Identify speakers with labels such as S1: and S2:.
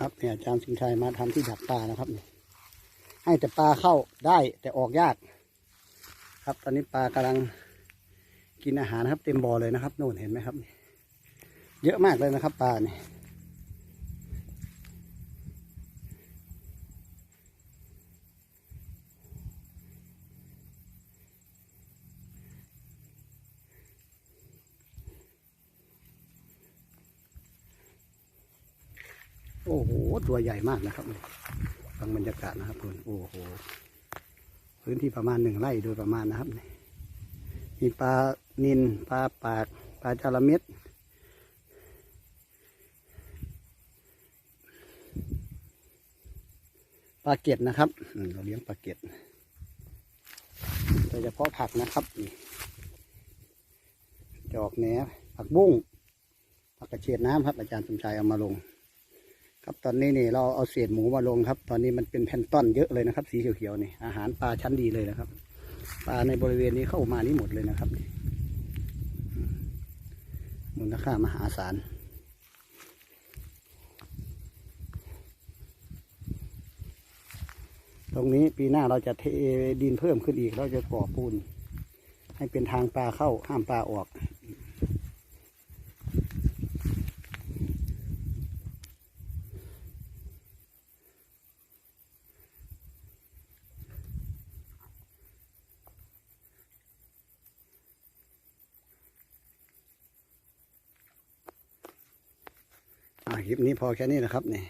S1: ครับเนี่ยอาจารย์สิงชัยมาทำที่ดักปลานะครับนี่ให้แต่ปลาเข้าได้แต่ออกยาก ครับตอนนี้ปลากำลังกินอาหารนะครับ เต็มบ่อเลยนะครับโน่นเห็นไหมครับ เยอะมากเลยนะครับปลาเนี่ย โอ้โห ตัวใหญ่มากนะครับฟังบรรยากาศนะครับคุณโอ้โห พื้นที่ประมาณหนึ่งไร่โดยประมาณนะครับนี่มีปลานินปลาปากปลาจาระเม็ดปลาเก็ดนะครับอืมเราเลี้ยงปลาเก็ดโดยเฉพาะผักนะครับนี่จอกแหนผักบุ้งผักกระเฉดน้ำครับ อาจารย์สมชายเอามาลง ครับตอนนี้นี่เราเอาเศษหมูมาลงครับ ตอนนี้มันเป็นแพลนต้อนเยอะเลยนะครับ สีเขียวๆนี่อาหารปลาชั้นดีเลยนะครับ ปลาในบริเวณนี้เข้ามานี่หมดเลยนะครับมูลค่ามหาศาลตรงนี้ปีหน้าเราจะเทดินเพิ่มขึ้นอีกเราจะก่อปูน ให้เป็นทางปลาเข้าห้ามปลาออก คลิปนี้พอแค่นี้นะครับนี่